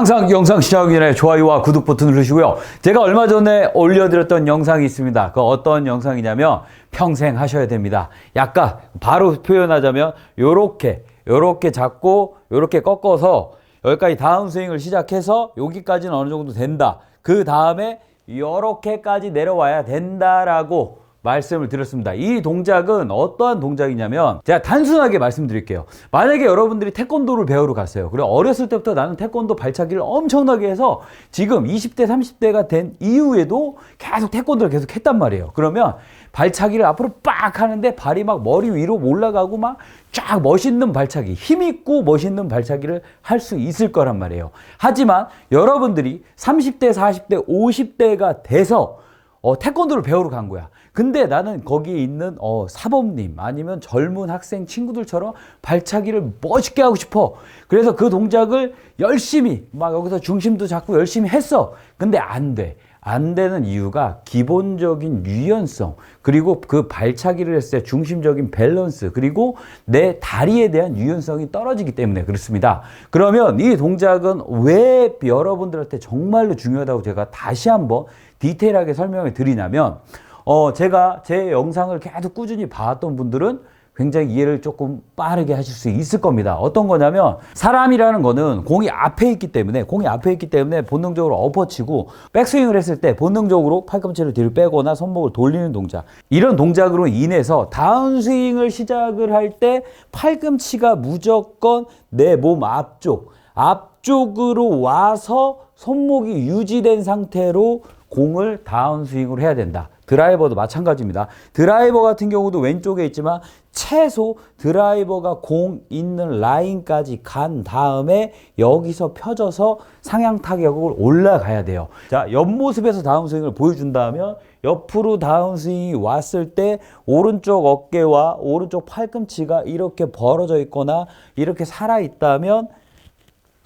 항상 영상 시작하기 전에 좋아요와 구독 버튼 누르시고요. 제가 얼마 전에 올려드렸던 영상이 있습니다. 그 어떤 영상이냐면 평생 하셔야 됩니다. 약간 바로 표현하자면 요렇게 요렇게 잡고 요렇게 꺾어서 여기까지 다운 스윙을 시작해서 여기까지는 어느 정도 된다. 그 다음에 요렇게까지 내려와야 된다라고 말씀을 드렸습니다. 이 동작은 어떠한 동작이냐면 제가 단순하게 말씀드릴게요. 만약에 여러분들이 태권도를 배우러 갔어요. 그리고 어렸을 때부터 나는 태권도 발차기를 엄청나게 해서 지금 20대, 30대가 된 이후에도 계속 태권도를 계속 했단 말이에요. 그러면 발차기를 앞으로 빡 하는데 발이 막 머리 위로 올라가고 막 쫙 멋있는 발차기, 힘있고 멋있는 발차기를 할 수 있을 거란 말이에요. 하지만 여러분들이 30대, 40대, 50대가 돼서 어, 태권도를 배우러 간 거야. 근데 나는 거기에 있는 어, 사범님 아니면 젊은 학생 친구들처럼 발차기를 멋있게 하고 싶어. 그래서 그 동작을 열심히 막 여기서 중심도 잡고 열심히 했어. 근데 안 돼. 안 되는 이유가 기본적인 유연성 그리고 그 발차기를 했을 때 중심적인 밸런스 그리고 내 다리에 대한 유연성이 떨어지기 때문에 그렇습니다. 그러면 이 동작은 왜 여러분들한테 정말로 중요하다고 제가 다시 한번 디테일하게 설명을 드리냐면 어 제가 제 영상을 계속 꾸준히 봐왔던 분들은 굉장히 이해를 조금 빠르게 하실 수 있을 겁니다. 어떤 거냐면 사람이라는 거는 공이 앞에 있기 때문에 공이 앞에 있기 때문에 본능적으로 엎어치고 백스윙을 했을 때 본능적으로 팔꿈치를 뒤로 빼거나 손목을 돌리는 동작 이런 동작으로 인해서 다운스윙을 시작을 할 때 팔꿈치가 무조건 내 몸 앞쪽 앞쪽으로 와서 손목이 유지된 상태로 공을 다운스윙으로 해야 된다. 드라이버도 마찬가지입니다. 드라이버 같은 경우도 왼쪽에 있지만 최소 드라이버가 공 있는 라인까지 간 다음에 여기서 펴져서 상향 타격을 올라가야 돼요. 자, 옆모습에서 다운스윙을 보여준다면 옆으로 다운스윙이 왔을 때 오른쪽 어깨와 오른쪽 팔꿈치가 이렇게 벌어져 있거나 이렇게 살아 있다면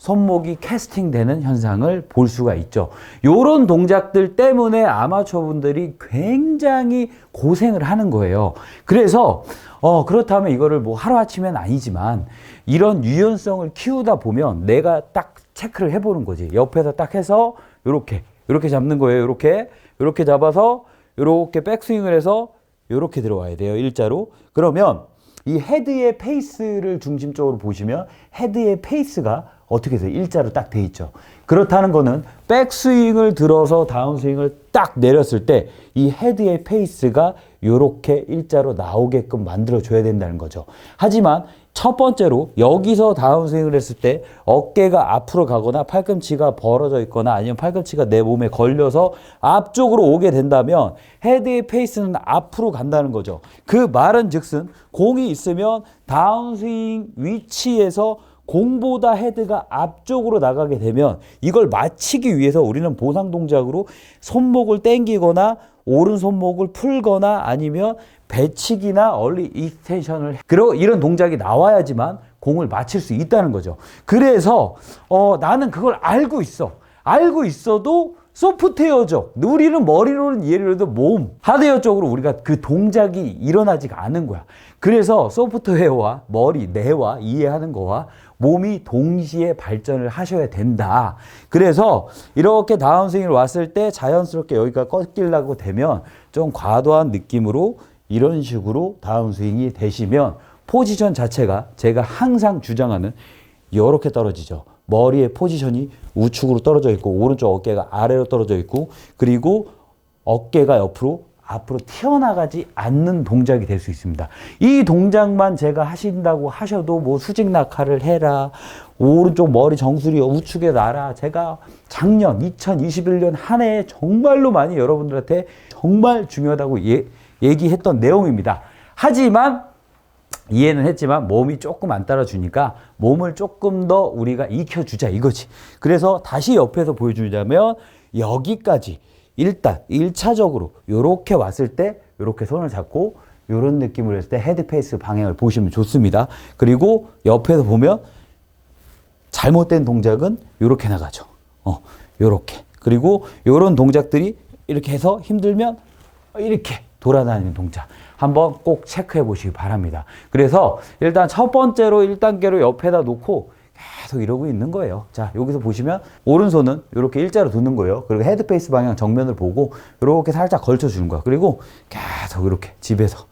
손목이 캐스팅 되는 현상을 볼 수가 있죠. 요런 동작들 때문에 아마추어 분들이 굉장히 고생을 하는 거예요. 그래서 어 그렇다면 이거를 뭐 하루아침엔 아니지만 이런 유연성을 키우다 보면 내가 딱 체크를 해 보는 거지. 옆에서 딱 해서 요렇게 요렇게 잡는 거예요. 요렇게 요렇게 잡아서 요렇게 백스윙을 해서 요렇게 들어와야 돼요. 일자로. 그러면 이 헤드의 페이스를 중심적으로 보시면 헤드의 페이스가 어떻게 돼요? 일자로 딱 돼 있죠. 그렇다는 거는 백스윙을 들어서 다운스윙을 딱 내렸을 때 이 헤드의 페이스가 이렇게 일자로 나오게끔 만들어 줘야 된다는 거죠. 하지만 첫 번째로 여기서 다운스윙을 했을 때 어깨가 앞으로 가거나 팔꿈치가 벌어져 있거나 아니면 팔꿈치가 내 몸에 걸려서 앞쪽으로 오게 된다면 헤드의 페이스는 앞으로 간다는 거죠. 그 말은 즉슨 공이 있으면 다운스윙 위치에서 공보다 헤드가 앞쪽으로 나가게 되면 이걸 맞히기 위해서 우리는 보상 동작으로 손목을 당기거나 오른 손목을 풀거나 아니면 배치기나 얼리 익스텐션을 그리고 이런 동작이 나와야지만 공을 맞힐 수 있다는 거죠. 그래서 어, 나는 그걸 알고 있어. 알고 있어도 소프트웨어적 우리는 머리로는 이해를 해도 몸 하드웨어 쪽으로 우리가 그 동작이 일어나지가 않은 거야 그래서 소프트웨어와 머리 뇌와 이해하는 거와 몸이 동시에 발전을 하셔야 된다 그래서 이렇게 다운스윙을 왔을 때 자연스럽게 여기가 꺾이려고 되면 좀 과도한 느낌으로 이런 식으로 다운스윙이 되시면 포지션 자체가 제가 항상 주장하는 이렇게 떨어지죠. 머리의 포지션이 우측으로 떨어져 있고 오른쪽 어깨가 아래로 떨어져 있고 그리고 어깨가 옆으로 앞으로 튀어나가지 않는 동작이 될 수 있습니다. 이 동작만 제가 하신다고 하셔도 뭐 수직 낙하를 해라. 오른쪽 머리 정수리 우측에 놔라. 제가 작년 2021년 한 해에 정말로 많이 여러분들한테 정말 중요하다고 예, 얘기했던 내용입니다. 하지만 이해는 했지만 몸이 조금 안 따라주니까 몸을 조금 더 우리가 익혀주자 이거지. 그래서 다시 옆에서 보여주자면 여기까지 일단 1차적으로 이렇게 왔을 때 이렇게 손을 잡고 이런 느낌으로 했을 때 헤드 페이스 방향을 보시면 좋습니다. 그리고 옆에서 보면 잘못된 동작은 이렇게 나가죠. 어, 요렇게. 그리고 이런 동작들이 이렇게 해서 힘들면 이렇게 돌아다니는 동작. 한번 꼭 체크해 보시기 바랍니다. 그래서 일단 첫 번째로 1단계로 옆에다 놓고 계속 이러고 있는 거예요. 자, 여기서 보시면 오른손은 이렇게 일자로 두는 거예요. 그리고 헤드페이스 방향 정면을 보고 이렇게 살짝 걸쳐 주는 거야. 그리고 계속 이렇게 집에서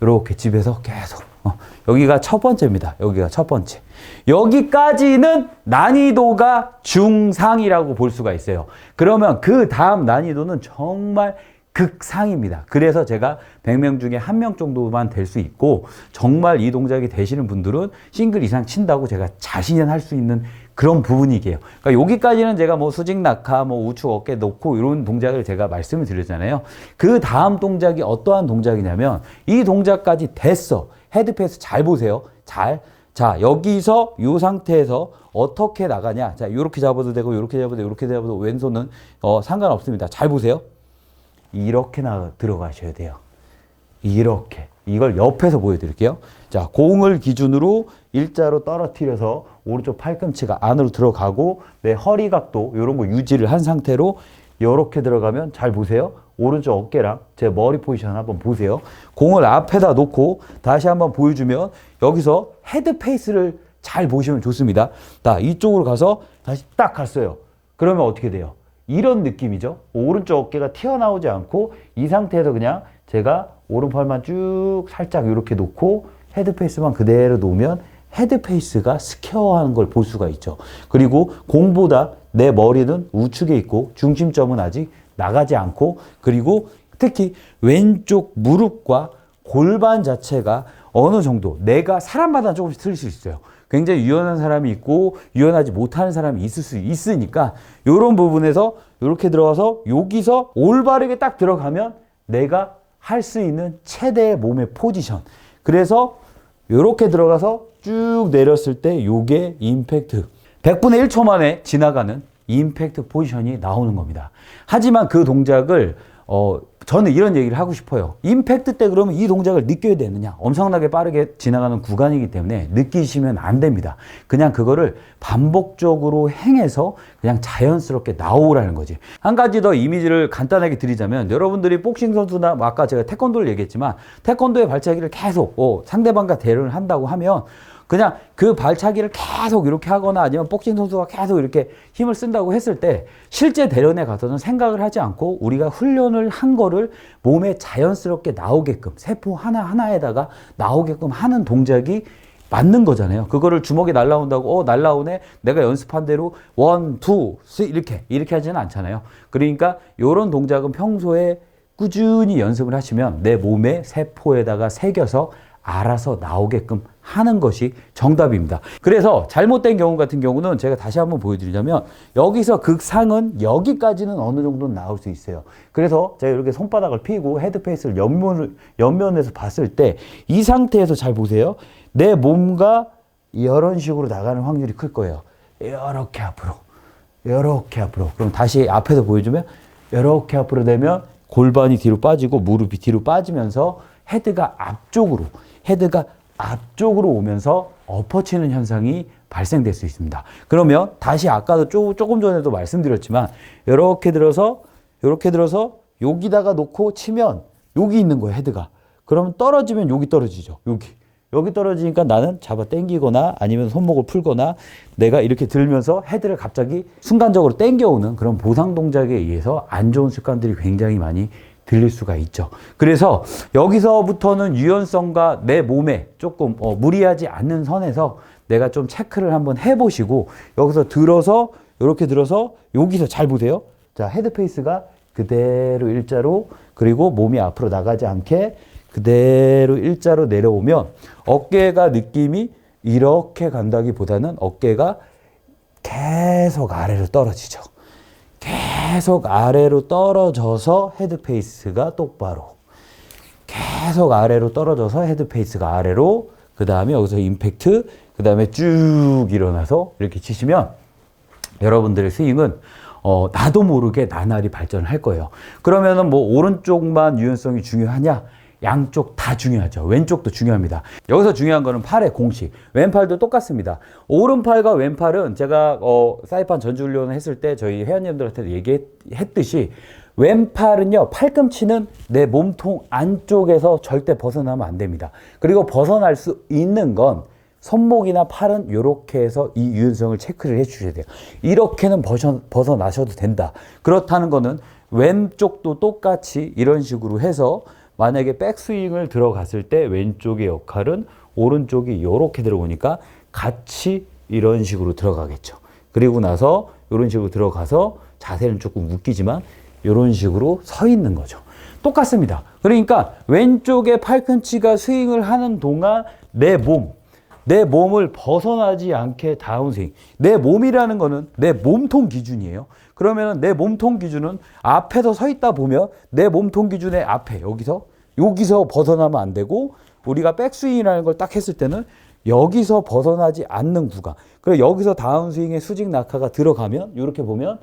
이렇게 집에서 계속 어, 여기가 첫 번째입니다. 여기가 첫 번째. 여기까지는 난이도가 중상이라고 볼 수가 있어요. 그러면 그 다음 난이도는 정말 극상입니다. 그래서 제가 100명 중에 한 명 정도만 될 수 있고 정말 이 동작이 되시는 분들은 싱글 이상 친다고 제가 자신은 할 수 있는 그런 부분이게요. 그러니까 여기까지는 제가 뭐 수직 낙하, 뭐 우측 어깨 놓고 이런 동작을 제가 말씀을 드렸잖아요. 그 다음 동작이 어떠한 동작이냐면 이 동작까지 됐어. 헤드패스 잘 보세요. 잘. 자, 여기서 이 상태에서 어떻게 나가냐. 자, 이렇게 잡아도 되고, 이렇게 잡아도 되고, 이렇게 잡아도 왼손은 어, 상관없습니다. 잘 보세요. 이렇게 나 들어가셔야 돼요. 이렇게. 이걸 옆에서 보여드릴게요. 자, 공을 기준으로 일자로 떨어뜨려서 오른쪽 팔꿈치가 안으로 들어가고 내 허리 각도 이런 거 유지를 한 상태로 이렇게 들어가면 잘 보세요. 오른쪽 어깨랑 제 머리 포지션 한번 보세요. 공을 앞에다 놓고 다시 한번 보여주면 여기서 헤드 페이스를 잘 보시면 좋습니다. 자, 이쪽으로 가서 다시 딱 갔어요. 그러면 어떻게 돼요? 이런 느낌이죠. 오른쪽 어깨가 튀어나오지 않고 이 상태에서 그냥 제가 오른팔만 쭉 살짝 이렇게 놓고 헤드페이스만 그대로 놓으면 헤드페이스가 스퀘어하는 걸 볼 수가 있죠. 그리고 공보다 내 머리는 우측에 있고 중심점은 아직 나가지 않고 그리고 특히 왼쪽 무릎과 골반 자체가 어느 정도 내가 사람마다 조금씩 틀릴 수 있어요. 굉장히 유연한 사람이 있고 유연하지 못하는 사람이 있을 수 있으니까 이런 부분에서 이렇게 들어가서 여기서 올바르게 딱 들어가면 내가 할 수 있는 최대의 몸의 포지션. 그래서 이렇게 들어가서 쭉 내렸을 때 요게 임팩트. 100분의 1초 만에 지나가는 임팩트 포지션이 나오는 겁니다. 하지만 그 동작을 어 저는 이런 얘기를 하고 싶어요. 임팩트 때 그러면 이 동작을 느껴야 되느냐? 엄청나게 빠르게 지나가는 구간이기 때문에 느끼시면 안 됩니다. 그냥 그거를 반복적으로 행해서 그냥 자연스럽게 나오라는 거지. 한 가지 더 이미지를 간단하게 드리자면 여러분들이 복싱 선수나 뭐 아까 제가 태권도를 얘기했지만 태권도의 발차기를 계속 어, 상대방과 대응을 한다고 하면 그냥 그 발차기를 계속 이렇게 하거나 아니면 복싱 선수가 계속 이렇게 힘을 쓴다고 했을 때 실제 대련에 가서는 생각을 하지 않고 우리가 훈련을 한 거를 몸에 자연스럽게 나오게끔 세포 하나하나에다가 나오게끔 하는 동작이 맞는 거잖아요. 그거를 주먹이 날라온다고 어 날라오네. 내가 연습한 대로 원, 투, 쓰리 이렇게 이렇게 하지는 않잖아요. 그러니까 요런 동작은 평소에 꾸준히 연습을 하시면 내 몸의 세포에다가 새겨서 알아서 나오게끔 하는 것이 정답입니다. 그래서 잘못된 경우 같은 경우는 제가 다시 한번 보여드리자면 여기서 극상은 여기까지는 어느 정도 나올 수 있어요. 그래서 제가 이렇게 손바닥을 피고 헤드페이스를 옆면을, 옆면에서 봤을 때 이 상태에서 잘 보세요. 내 몸과 이런 식으로 나가는 확률이 클 거예요. 이렇게 앞으로. 이렇게 앞으로. 그럼 다시 앞에서 보여주면 이렇게 앞으로 되면 골반이 뒤로 빠지고 무릎이 뒤로 빠지면서 헤드가 앞쪽으로 헤드가 앞쪽으로 오면서 엎어치는 현상이 발생될 수 있습니다. 그러면 다시 아까도 조, 조금 전에도 말씀드렸지만 이렇게 들어서 이렇게 들어서 여기다가 놓고 치면 여기 있는 거예요 헤드가. 그러면 떨어지면 여기 떨어지죠. 여기. 여기 떨어지니까 나는 잡아 당기거나 아니면 손목을 풀거나 내가 이렇게 들면서 헤드를 갑자기 순간적으로 당겨오는 그런 보상 동작에 의해서 안 좋은 습관들이 굉장히 많이 들릴 수가 있죠. 그래서 여기서부터는 유연성과 내 몸에 조금 어, 무리하지 않는 선에서 내가 좀 체크를 한번 해보시고 여기서 들어서 이렇게 들어서 여기서 잘 보세요. 자 헤드페이스가 그대로 일자로 그리고 몸이 앞으로 나가지 않게 그대로 일자로 내려오면 어깨가 느낌이 이렇게 간다기보다는 어깨가 계속 아래로 떨어지죠. 계속 아래로 떨어져서 헤드 페이스가 똑바로. 계속 아래로 떨어져서 헤드 페이스가 아래로. 그 다음에 여기서 임팩트. 그 다음에 쭉 일어나서 이렇게 치시면 여러분들의 스윙은 어, 나도 모르게 나날이 발전을 할 거예요. 그러면은 뭐 오른쪽만 유연성이 중요하냐? 양쪽 다 중요하죠. 왼쪽도 중요합니다. 여기서 중요한 거는 팔의 공식. 왼팔도 똑같습니다. 오른팔과 왼팔은 제가 어, 사이판 전주훈련을 했을 때 저희 회원님들한테 얘기했듯이 왼팔은요, 팔꿈치는 내 몸통 안쪽에서 절대 벗어나면 안 됩니다. 그리고 벗어날 수 있는 건 손목이나 팔은 이렇게 해서 이 유연성을 체크를 해 주셔야 돼요. 이렇게는 벗어, 벗어나셔도 된다. 그렇다는 거는 왼쪽도 똑같이 이런 식으로 해서 만약에 백스윙을 들어갔을 때 왼쪽의 역할은 오른쪽이 이렇게 들어오니까 같이 이런 식으로 들어가겠죠. 그리고 나서 이런 식으로 들어가서 자세는 조금 웃기지만 이런 식으로 서 있는 거죠. 똑같습니다. 그러니까 왼쪽에 팔꿈치가 스윙을 하는 동안 내 몸, 내 몸을 벗어나지 않게 다운스윙. 내 몸이라는 거는 내 몸통 기준이에요. 그러면 내 몸통 기준은 앞에서 서 있다 보면 내 몸통 기준의 앞에 여기서 여기서 벗어나면 안 되고 우리가 백스윙이라는 걸 딱 했을 때는 여기서 벗어나지 않는 구간. 그리고 여기서 다운스윙의 수직 낙하가 들어가면 이렇게 보면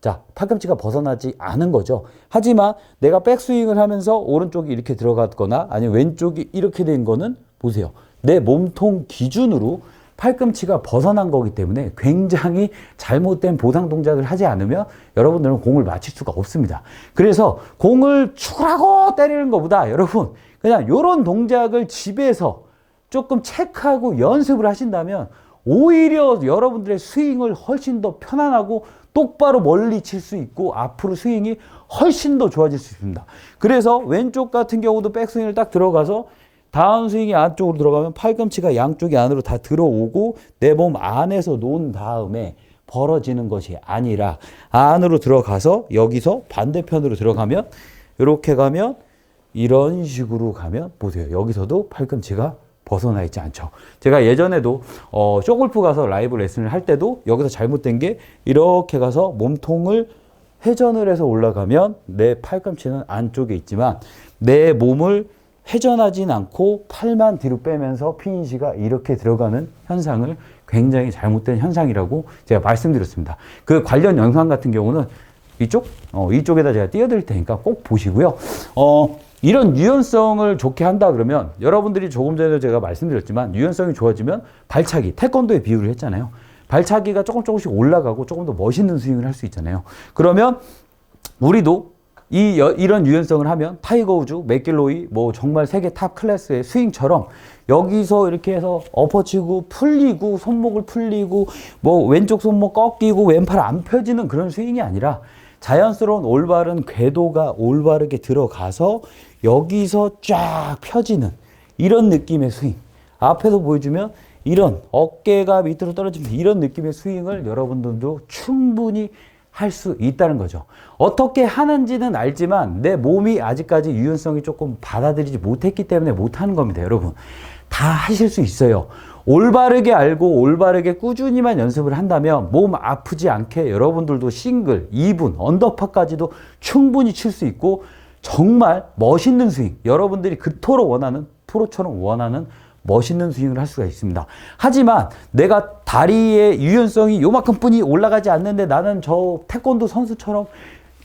자, 팔꿈치가 벗어나지 않은 거죠. 하지만 내가 백스윙을 하면서 오른쪽이 이렇게 들어갔거나 아니면 왼쪽이 이렇게 된 거는 보세요. 내 몸통 기준으로 팔꿈치가 벗어난 거기 때문에 굉장히 잘못된 보상 동작을 하지 않으면 여러분들은 공을 맞힐 수가 없습니다. 그래서 공을 축하고 때리는 것보다 여러분 그냥 이런 동작을 집에서 조금 체크하고 연습을 하신다면 오히려 여러분들의 스윙을 훨씬 더 편안하고 똑바로 멀리 칠 수 있고 앞으로 스윙이 훨씬 더 좋아질 수 있습니다. 그래서 왼쪽 같은 경우도 백스윙을 딱 들어가서 다운 스윙이 안쪽으로 들어가면 팔꿈치가 양쪽이 안으로 다 들어오고 내 몸 안에서 놓은 다음에 벌어지는 것이 아니라 안으로 들어가서 여기서 반대편으로 들어가면 이렇게 가면 이런 식으로 가면 보세요. 여기서도 팔꿈치가 벗어나 있지 않죠. 제가 예전에도 어, 쇼골프 가서 라이브 레슨을 할 때도 여기서 잘못된 게 이렇게 가서 몸통을 회전을 해서 올라가면 내 팔꿈치는 안쪽에 있지만 내 몸을 회전하진 않고 팔만 뒤로 빼면서 피니시가 이렇게 들어가는 현상을 굉장히 잘못된 현상이라고 제가 말씀드렸습니다. 그 관련 영상 같은 경우는 이쪽, 어, 이쪽에다 제가 띄워드릴 테니까 꼭 보시고요. 어, 이런 유연성을 좋게 한다 그러면 여러분들이 조금 전에도 제가 말씀드렸지만 유연성이 좋아지면 발차기, 태권도에 비유를 했잖아요. 발차기가 조금 조금씩 올라가고 조금 더 멋있는 스윙을 할 수 있잖아요. 그러면 우리도 이 여, 이런 유연성을 하면 타이거 우즈, 맥길로이 뭐 정말 세계 탑 클래스의 스윙처럼 여기서 이렇게 해서 엎어치고 풀리고 손목을 풀리고 뭐 왼쪽 손목 꺾이고 왼팔 안 펴지는 그런 스윙이 아니라 자연스러운 올바른 궤도가 올바르게 들어가서 여기서 쫙 펴지는 이런 느낌의 스윙. 앞에서 보여주면 이런 어깨가 밑으로 떨어지는 이런 느낌의 스윙을 여러분들도 충분히 할 수 있다는 거죠. 어떻게 하는지는 알지만 내 몸이 아직까지 유연성이 조금 받아들이지 못했기 때문에 못하는 겁니다, 여러분. 다 하실 수 있어요. 올바르게 알고 올바르게 꾸준히만 연습을 한다면 몸 아프지 않게 여러분들도 싱글, 2분, 언더파까지도 충분히 칠 수 있고 정말 멋있는 스윙, 여러분들이 그토록 원하는 프로처럼 원하는 멋있는 스윙을 할 수가 있습니다. 하지만 내가 다리의 유연성이 요만큼뿐이 올라가지 않는데 나는 저 태권도 선수처럼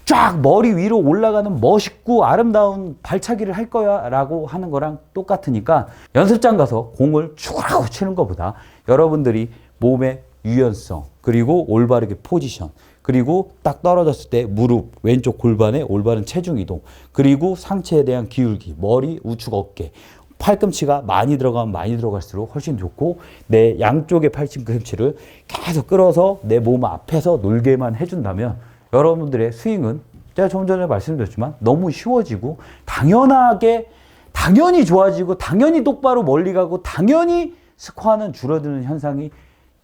쫙 머리 위로 올라가는 멋있고 아름다운 발차기를 할 거야 라고 하는 거랑 똑같으니까 연습장 가서 공을 쭉 치는 것보다 여러분들이 몸의 유연성 그리고 올바르게 포지션 그리고 딱 떨어졌을 때 무릎 왼쪽 골반의 올바른 체중 이동 그리고 상체에 대한 기울기 머리 우측 어깨 팔꿈치가 많이 들어가면 많이 들어갈수록 훨씬 좋고 내 양쪽의 팔꿈치를 계속 끌어서 내 몸 앞에서 놀게만 해준다면 여러분들의 스윙은 제가 좀 전에 말씀드렸지만 너무 쉬워지고 당연하게 당연히 좋아지고 당연히 똑바로 멀리 가고 당연히 스코어는 줄어드는 현상이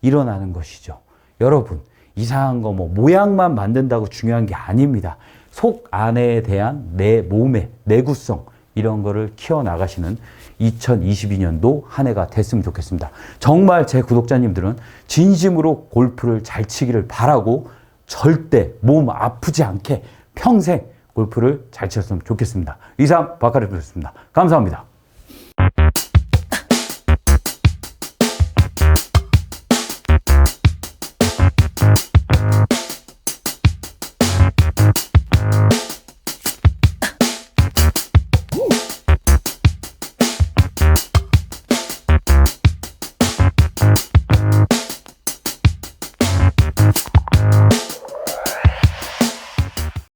일어나는 것이죠. 여러분 이상한 거 뭐 모양만 만든다고 중요한 게 아닙니다. 속 안에 대한 내 몸의 내구성 이런 거를 키워 나가시는 2022년도 한 해가 됐으면 좋겠습니다. 정말 제 구독자님들은 진심으로 골프를 잘 치기를 바라고 절대 몸 아프지 않게 평생 골프를 잘 쳤으면 좋겠습니다. 이상 박하르였습니다. 감사합니다.